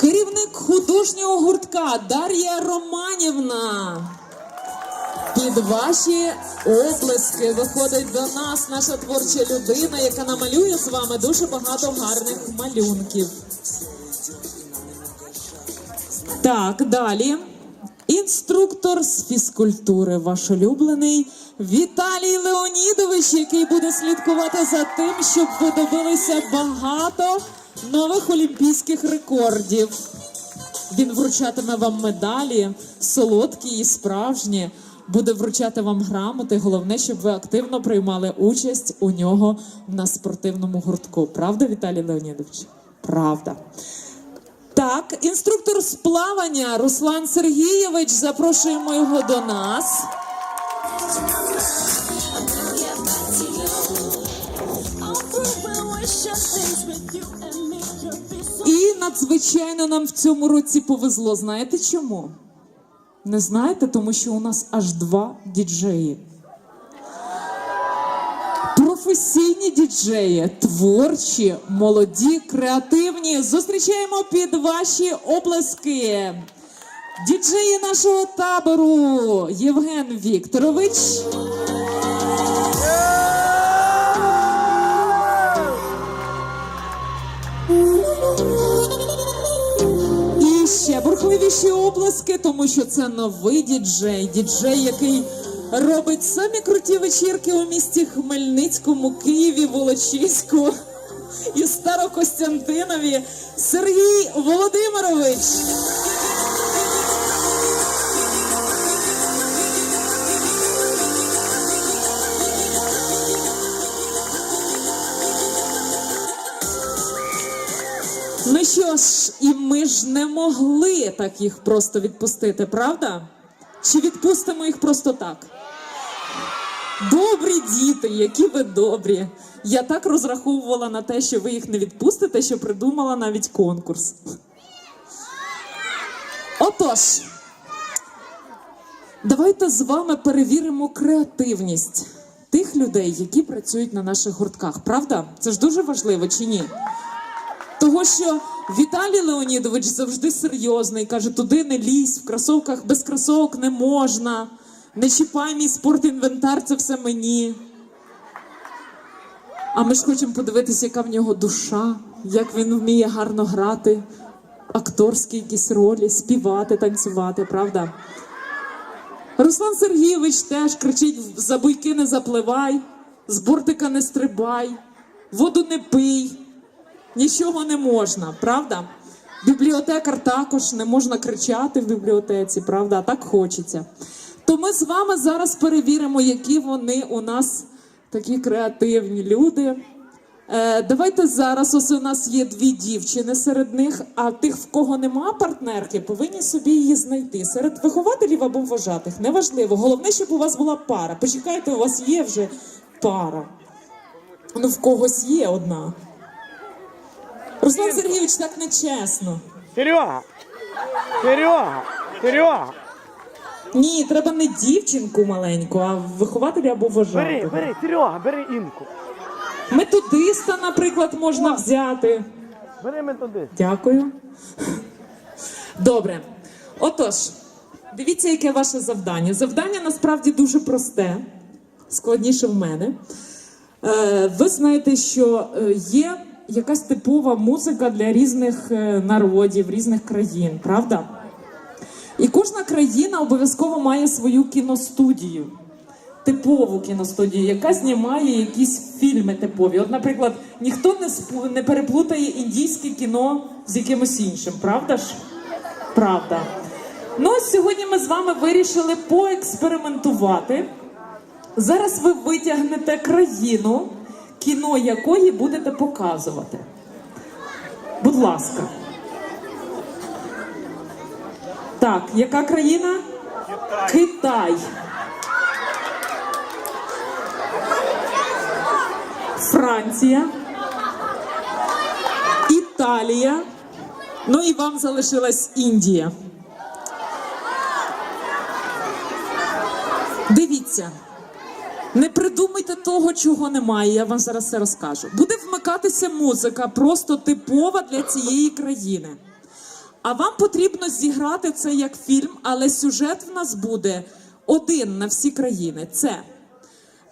Керівник художнього гуртка Дар'я Романівна. Під ваші оплески виходить до нас наша творча людина, яка намалює з вами дуже багато гарних малюнків. Так, далі. Інструктор з фізкультури, ваш улюблений Віталій Леонідович, який буде слідкувати за тим, щоб ви добилися багато нових олімпійських рекордів. Він вручатиме вам медалі, солодкі і справжні. Буде вручати вам грамоти. Головне, щоб ви активно приймали участь у нього на спортивному гуртку. Правда, Віталій Леонідович? Правда. Так, інструктор з плавання Руслан Сергійович. Запрошуємо його до нас. І надзвичайно нам в цьому році повезло. Знаєте чому? Не знаєте, тому що у нас аж два діджеї. Професійні діджеї, творчі, молоді, креативні. Зустрічаємо під ваші оплески. Діджеї нашого табору Євген Вікторович. І ще бурхливіші оплески, тому що це новий діджей. Діджей, який робить самі круті вечірки у місті Хмельницькому, Києві, Волочиську і Старокостянтинові. Сергій Володимирович. Ну що ж, і ми ж не могли так їх просто відпустити, правда? Чи відпустимо їх просто так? Добрі діти, які ви добрі. Я так розраховувала на те, що ви їх не відпустите, що придумала навіть конкурс. Отож, давайте з вами перевіримо креативність тих людей, які працюють на наших гуртках. Правда? Це ж дуже важливо чи ні? Того, що Віталій Леонідович завжди серйозний, каже, туди не лізь, в кросовках без кросовок не можна. Не чіпай мій спортінвентар, це все мені. А ми ж хочемо подивитися, яка в нього душа, як він вміє гарно грати, акторські якісь ролі, співати, танцювати, правда? Руслан Сергійович теж кричить: за буйки не запливай, з бортика не стрибай, воду не пий. Нічого не можна, правда? Бібліотекар також не можна кричати в бібліотеці, правда? Так хочеться. То ми з вами зараз перевіримо, які вони у нас такі креативні люди. Е, давайте зараз, ось у нас є дві дівчини серед них, а тих, в кого нема партнерки, повинні собі її знайти. Серед вихователів або вважатих. Неважливо. Головне, щоб у вас була пара. Почекайте, у вас є вже пара. Ну, в когось є одна. Руслан Сергійович, так нечесно. Серега! Серега! Серега! Ні, треба не дівчинку маленьку, а вихователя або Бери, бери, Серега, бери інку. Методиста, наприклад, можна взяти. Бери методист. Дякую. Добре. Отож, дивіться, яке ваше завдання. Завдання насправді дуже просте, складніше в мене. Е, ви знаєте, що е, є якась типова музика для різних е, народів, різних країн, правда? І кожна країна обов'язково має свою кіностудію, типову кіностудію, яка знімає якісь фільми типові. От, наприклад, ніхто не спу- не переплутає індійське кіно з якимось іншим, правда ж? Правда. Ну, сьогодні ми з вами вирішили поекспериментувати. Зараз ви витягнете країну, кіно якої будете показувати. Будь ласка. Так, яка країна? Китай. Франція. Італія. Ну і вам залишилась Індія. Дивіться. Не придумайте того, чого немає. Я вам зараз все розкажу. Буде вмикатися музика, просто типова для цієї країни. А вам потрібно зіграти це як фільм, але сюжет в нас буде один на всі країни. Це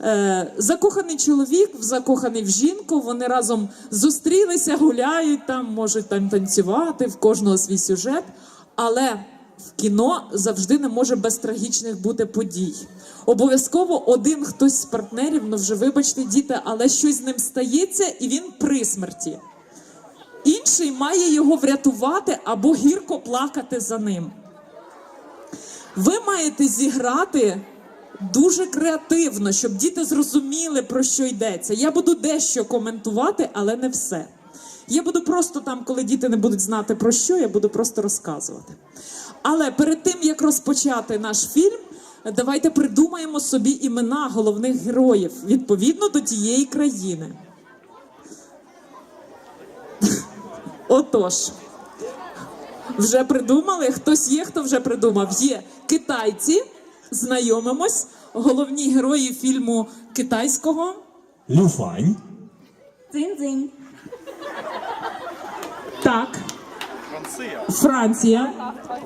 е, закоханий чоловік, закоханий в жінку. Вони разом зустрілися, гуляють там, можуть там танцювати, в кожного свій сюжет. Але кіно завжди не може без трагічних бути подій. Обов'язково один хтось з партнерів, ну вже вибачте, діти, але щось з ним стається, і він при смерті. Інший має його врятувати або гірко плакати за ним. Ви маєте зіграти дуже креативно, щоб діти зрозуміли, про що йдеться. Я буду дещо коментувати, але не все. Я буду просто там, коли діти не будуть знати про що, я буду просто розказувати. Але перед тим як розпочати наш фільм, давайте придумаємо собі імена головних героїв відповідно до тієї країни. Отож, вже придумали? Хтось є, хто вже придумав? Є китайці, знайомимось, головні герої фільму китайського. Люфань, Дзинь-дзинь. Так. Франція.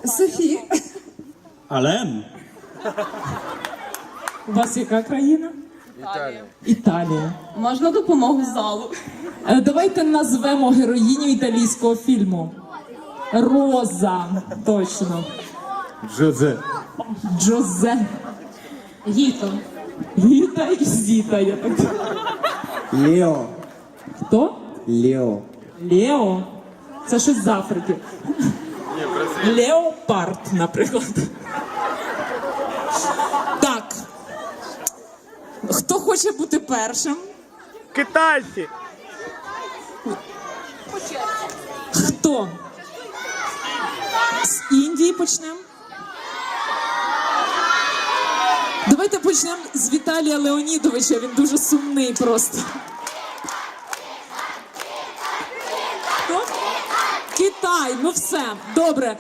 Софі. Алем, У вас яка країна? Італія. Італія. Можна допомогу залу? Е, Давайте назвемо героїню італійського фільму. Роза. Точно. Джозе, Джозе. Гіто. Гіта і Зіта. Я так. Лео. Хто? Лео. Лео. Це щось з Африки. Леопард, наприклад. Так. Хто хоче бути першим? Китайці. Хто? З Індії почнемо. Давайте почнемо з Віталія Леонідовича. Він дуже сумний просто. Хто? Китай, ну все, добре.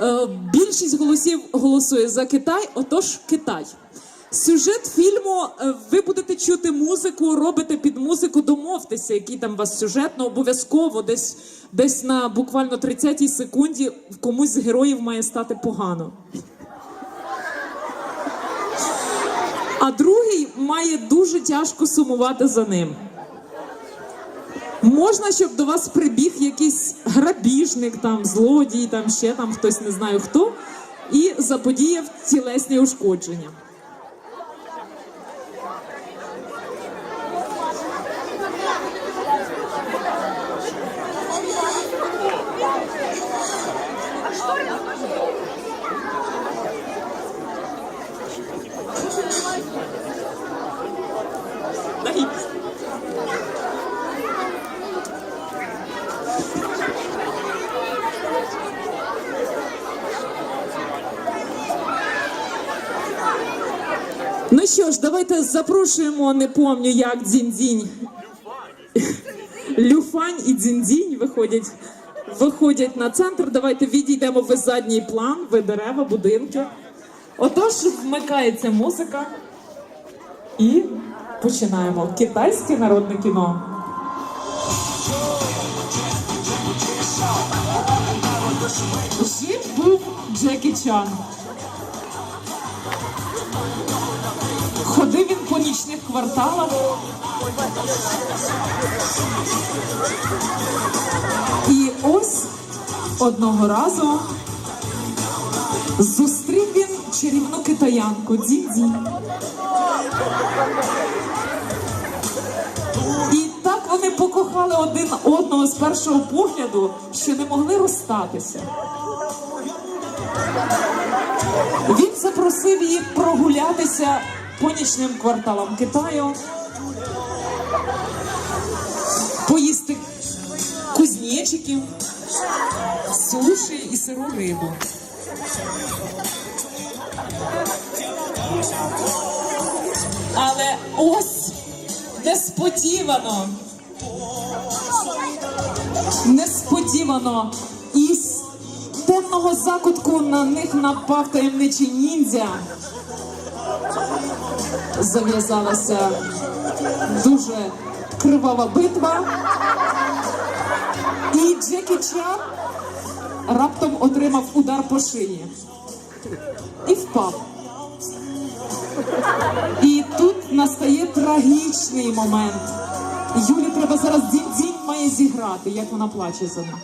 Е, більшість голосів голосує за Китай, отож Китай. Сюжет фільму е, ви будете чути музику, робите під музику, домовтеся, який там у вас сюжет, ну обов'язково десь, десь на буквально 30-й секунді комусь з героїв має стати погано. А другий має дуже тяжко сумувати за ним. Можна, щоб до вас прибіг якийсь грабіжник, там, злодій, там ще там хтось не знаю хто, і заподіяв тілесні ушкодження. Що ж, давайте запрошуємо, не помню як дзінь-дзінь. Люфань і дзінь-дзінь виходять, виходять на центр. Давайте відійдемо в задній план, ви дерева, будинки. Отож, вмикається музика. І починаємо. Китайське народне кіно. Жив був Джекі Чан. Ходив він по нічних кварталах. І ось одного разу зустрів він чарівну китаянку Дзінь-Дзінь. І так вони покохали один одного з першого погляду, що не могли розстатися. Він запросив її прогулятися по нічним кварталам Китаю, поїсти кузнечиків, суші і сиру рибу. Але ось несподівано, несподівано із темного закутку на них напав таємничий ніндзя. Зав'язалася дуже кривава битва. І Джекі Чан раптом отримав удар по шиї і впав. І тут настає трагічний момент. Юлі треба зараз дзінь-дзінь має зіграти, як вона плаче за ним.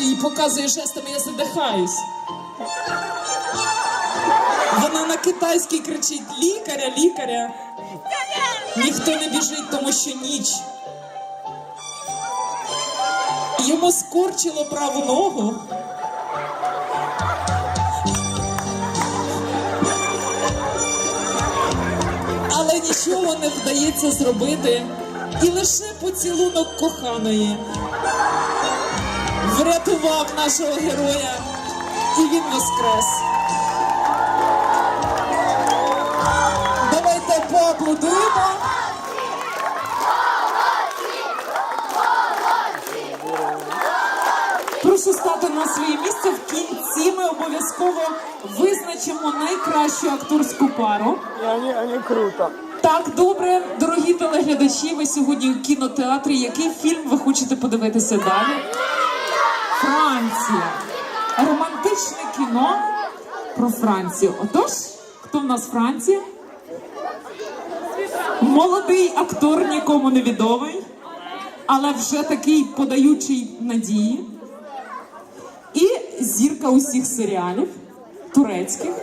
І показує жестами, я задихаюсь. Вона на китайській кричить лікаря, лікаря. Ніхто не біжить, тому що ніч. Йому скорчило праву ногу. Але нічого не вдається зробити. І лише поцілунок коханої врятував нашого героя, і він воскрес. Давайте поаплодуємо. Прошу стати на своє місце. В кінці ми обов'язково визначимо найкращу акторську пару. Они, они круто. Так, добре, дорогі телеглядачі, ви сьогодні у кінотеатрі. Який фільм ви хочете подивитися далі? Франція. Романтичне кіно про Францію. Отож, хто в нас Франція? Молодий актор нікому не відомий, але вже такий подаючий надії. І зірка усіх серіалів турецьких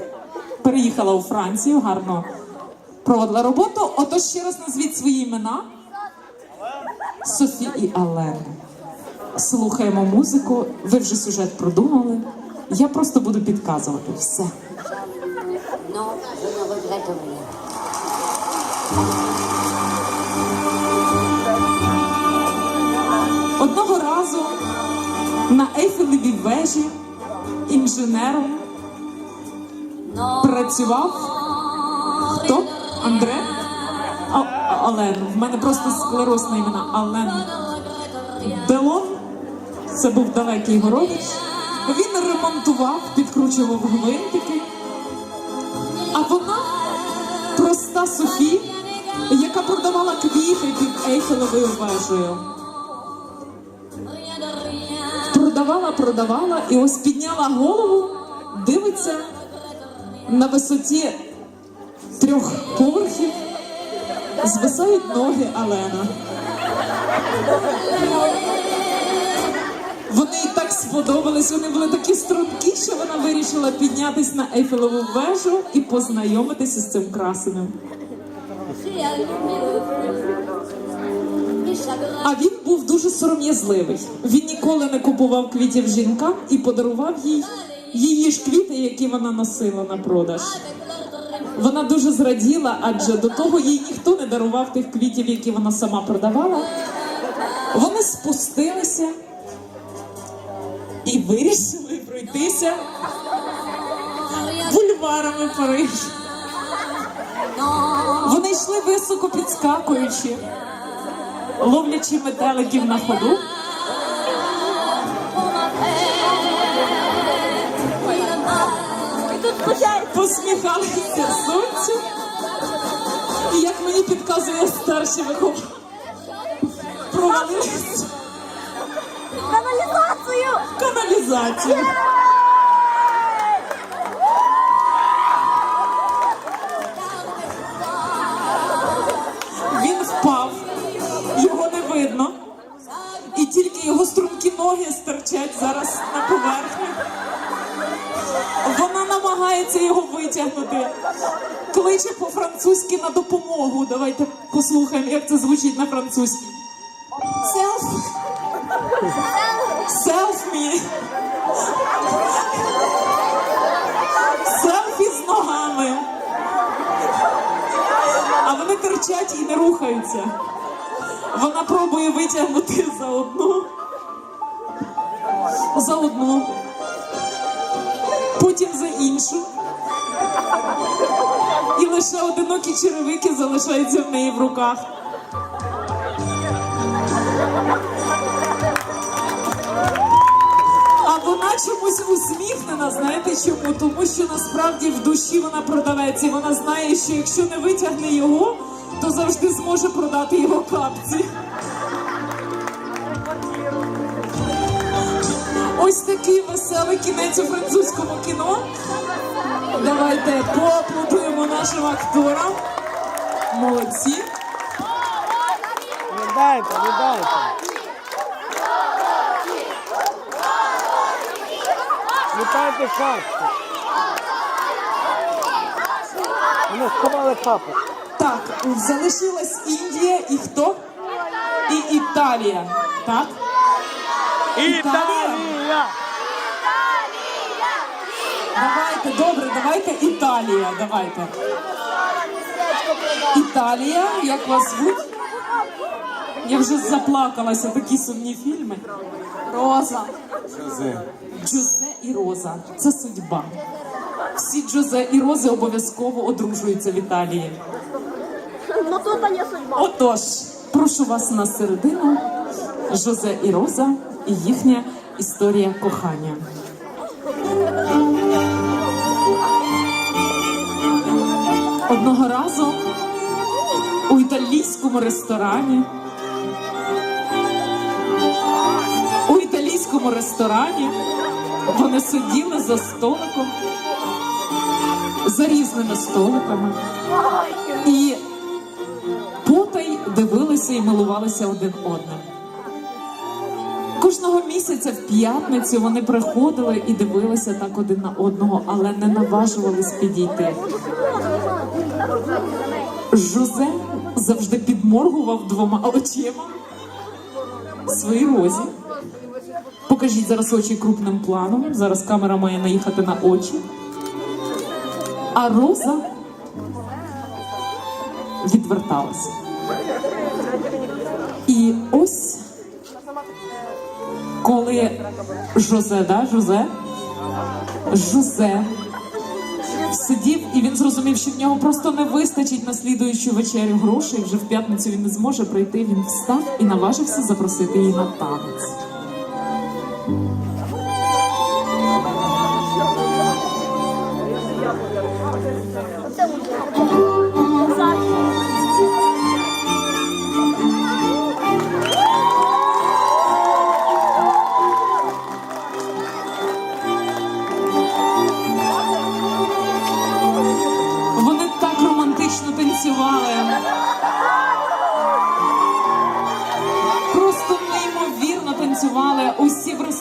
переїхала у Францію, гарно проводила роботу. Отож ще раз назвіть свої імена. Софі і Алена. Слухаємо музику. Ви вже сюжет продумали. Я просто буду підказувати все. Ne. Одного разу на Ейфелевій вежі інженером працював хто? Андре? А- Ален. В мене просто склероз на імена. Ален Делон. Це був далекий його родич. Він ремонтував, підкручував гвинтики. А вона проста Софі, яка продавала квіти під Ейфелевою вежею. Продавала, продавала, і ось підняла голову, дивиться на висоті трьох поверхів, звисають ноги Алена. Вони їй так сподобались, вони були такі стрункі, що вона вирішила піднятись на Ейфелеву вежу і познайомитися з цим chagrins А він був дуже сором'язливий. Він ніколи не купував квітів жінкам і подарував їй її ж квіти, які вона носила на продаж. Вона дуже зраділа, адже до того їй ніхто не дарував тих квітів, які вона сама продавала. Вони спустилися і вирішили пройтися бульварами Парижа. Вони йшли високо підскакуючи, ловлячи метеликів на ходу. Посміхалися сонцю. І як мені підказує старший вихователь, провалилися Канализацию! в каналізацію. Він впав, його не видно. І тільки його стрункі ноги стирчать зараз на поверхні. Вона намагається його витягнути. Кличе по-французьки на допомогу. Давайте послухаємо, як це звучить на французькій. Терчать і не рухаються. Вона пробує витягнути за одну. За одну. Потім за іншу. І лише одинокі черевики залишаються в неї в руках. А вона чомусь усміхнена, знаєте чому? Тому що насправді в душі вона продавець, і вона знає, що якщо не витягне його, то завжди зможе продати його капці. Ось такий веселий кінець у французькому кіно. Давайте поаплодуємо нашим акторам. Молодці. Не дайте, не дайте. Літайте шапку. Вони сховали папу. Так, залишилась Індія і хто? І Італія. Так? Італія! Італія! Давайте, добре, давайте Італія. Давайте. Італія, як вас звуть? Я вже заплакалася, такі сумні фільми. Роза. Джозе і Роза. Це судьба. Всі Джозе і Рози обов'язково одружуються в Італії. Ну судьба. Отож, прошу вас на середину. Жозе і Роза і їхня історія кохання. Одного разу у італійському ресторані. У італійському ресторані вони сиділи за столиком, за різними столиками. Дивилися і милувалися один одним. Кожного місяця в п'ятницю вони приходили і дивилися так один на одного, але не наважувались підійти. Жозе завжди підморгував двома очима своїй розі. Покажіть зараз очі крупним планом. Зараз камера має наїхати на очі. А роза відверталася. Коли Жозе, да, Жозе, Жозе сидів, і він зрозумів, що в нього просто не вистачить на слідуючу вечерю грошей. Вже в п'ятницю він не зможе прийти. Він встав і наважився запросити її на танець.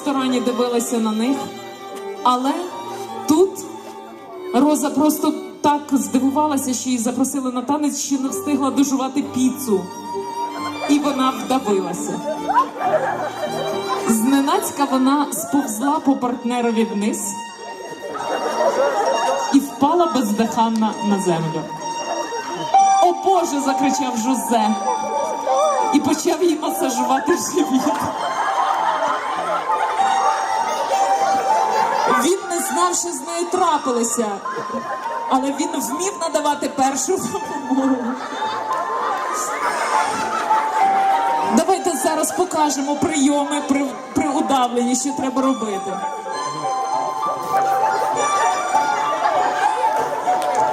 Ресторані дивилися на них. Але тут Роза просто так здивувалася, що її запросили на танець, що не встигла дожувати піцу. І вона вдавилася. Зненацька вона сповзла по партнерові вниз і впала бездиханна на землю. О Боже! закричав Жозе і почав їй масажувати живіт. Він не знав, що з нею трапилося, але він вмів надавати першу допомогу. Давайте зараз покажемо прийоми при, при удавленні, що треба робити.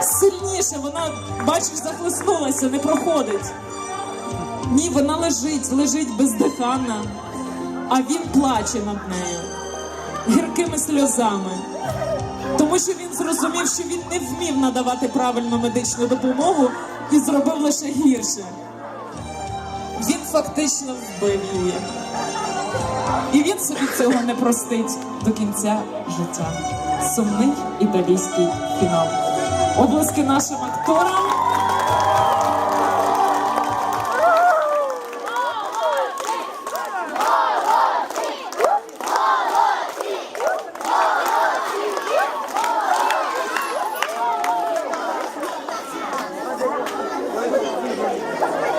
Сильніше, вона, бачиш, захлеснулася, не проходить. Ні, вона лежить, лежить бездиханна, а він плаче над нею гіркими сльозами. Тому що він зрозумів, що він не вмів надавати правильну медичну допомогу і зробив лише гірше. Він фактично вбив її. І він собі цього не простить до кінця життя. Сумний італійський фінал. Обласки нашим акторам.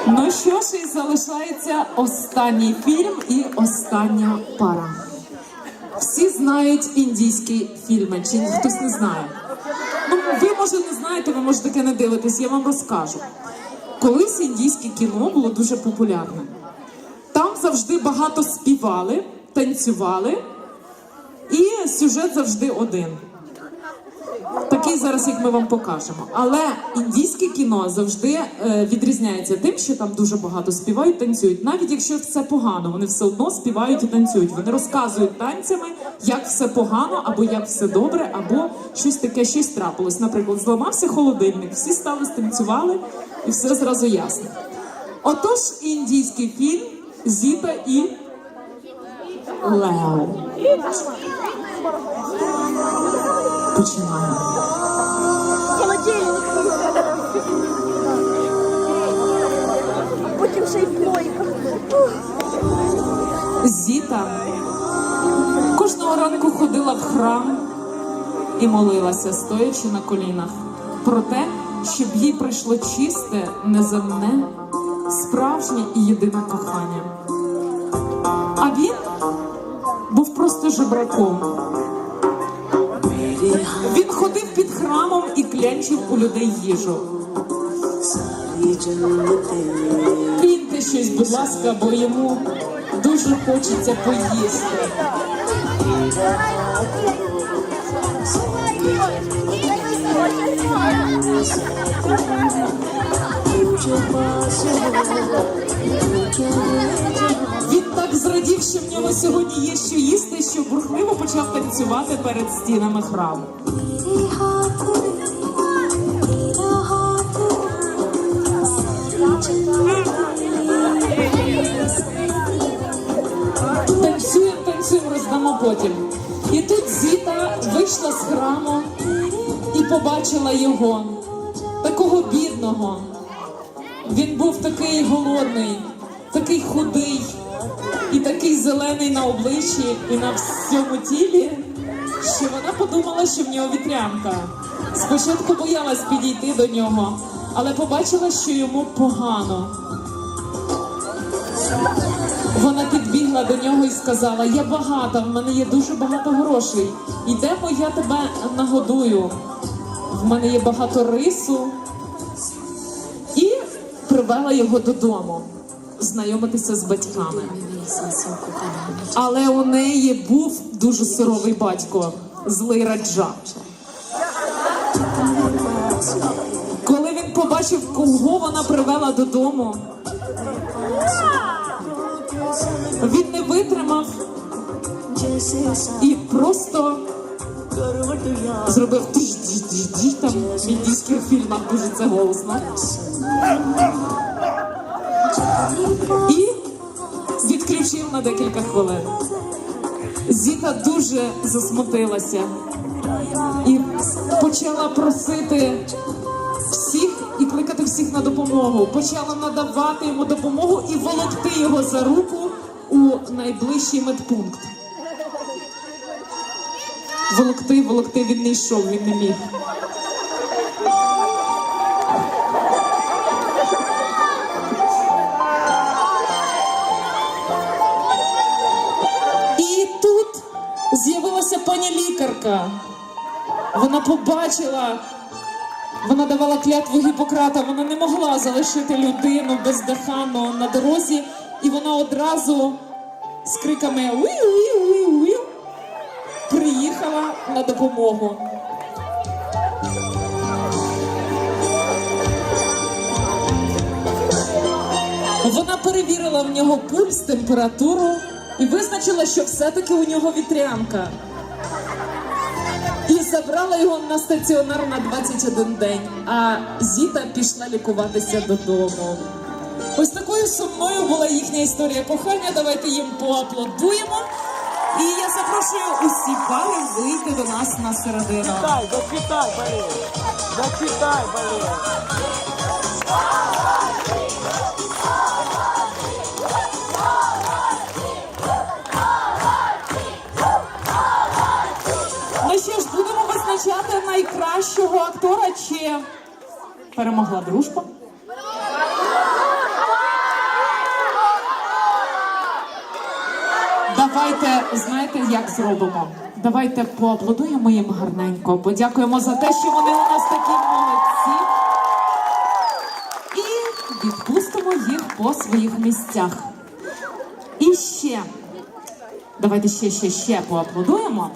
Ну що ж, і залишається останній фільм і остання пара. Всі знають індійські фільми, чи хтось не знає. Ну, ви може не знаєте. ви може таке не дивитесь, я вам розкажу. Колись індійське кіно було дуже популярним. Там завжди багато співали, танцювали, і сюжет завжди один. Такий зараз, як ми вам покажемо. Але індійське кіно завжди е, відрізняється тим, що там дуже багато співають, танцюють. Навіть якщо все погано, вони все одно співають і танцюють. Вони розказують танцями, як все погано, або як все добре, або щось таке, щось трапилось. Наприклад, зламався холодильник, всі стали станцювали, і все зразу ясно. Отож, індійський фільм Зіта і Лео. Починаємо. Потім ще й плойка. Зіта кожного ранку ходила в храм і молилася, стоячи на колінах, про те, щоб їй прийшло чисте, неземне, справжнє і єдине кохання. А він був просто жебраком. Він ходив під храмом і клянчив у людей їжу. Киньте щось, будь ласка, бо йому дуже хочеться поїсти. Він так зрадів, що в нього сьогодні є що їсти, що бурхливо почав танцювати перед стінами храму. Танцюємо, танцюємо, роздамо потім. І тут Зіта вийшла з храму і побачила його, такого бідного. Він був такий голодний, такий худий і такий зелений на обличчі і на всьому тілі, що вона подумала, що в нього вітрянка. Спочатку боялась підійти до нього, але побачила, що йому погано. Вона підбігла до нього і сказала: Я багата, в мене є дуже багато грошей. Йдемо, я тебе нагодую. В мене є багато рису. Привела його додому знайомитися з батьками. Але у неї був дуже суровий батько, злий раджа. Коли він побачив, кого вона привела додому, він не витримав і просто зробив тиш-тиш-тиш-тиш, там в індійських фільмах дуже це голосно. І відключив на декілька хвилин. Зіта дуже засмутилася і почала просити всіх і кликати всіх на допомогу. Почала надавати йому допомогу і волокти його за руку у найближчий медпункт. Волокти, волокти, він не йшов, він не міг. І тут з'явилася пані лікарка. Вона побачила, вона давала клятву Гіппократа, вона не могла залишити людину бездиханну на дорозі, і вона одразу з криками «Уі-уі-уі-уі» приїхала на допомогу. Вона перевірила в нього пульс, температуру і визначила, що все-таки у нього вітрянка. І забрала його на стаціонар на 21 день. А Зіта пішла лікуватися додому. Ось такою сумною була їхня історія кохання. Давайте їм поаплодуємо. І я запрошую усі пари вийти до нас на середину. Дай, зачитай, блин. Зачитай, блин. Ну що ж, будемо визначати найкращого актора чи перемогла дружба? давайте знаєте, як зробимо. Давайте поаплодуємо їм гарненько. Подякуємо за те, що вони у нас такі молодці. І відпустимо їх по своїх місцях. І ще давайте ще ще ще поаплодуємо.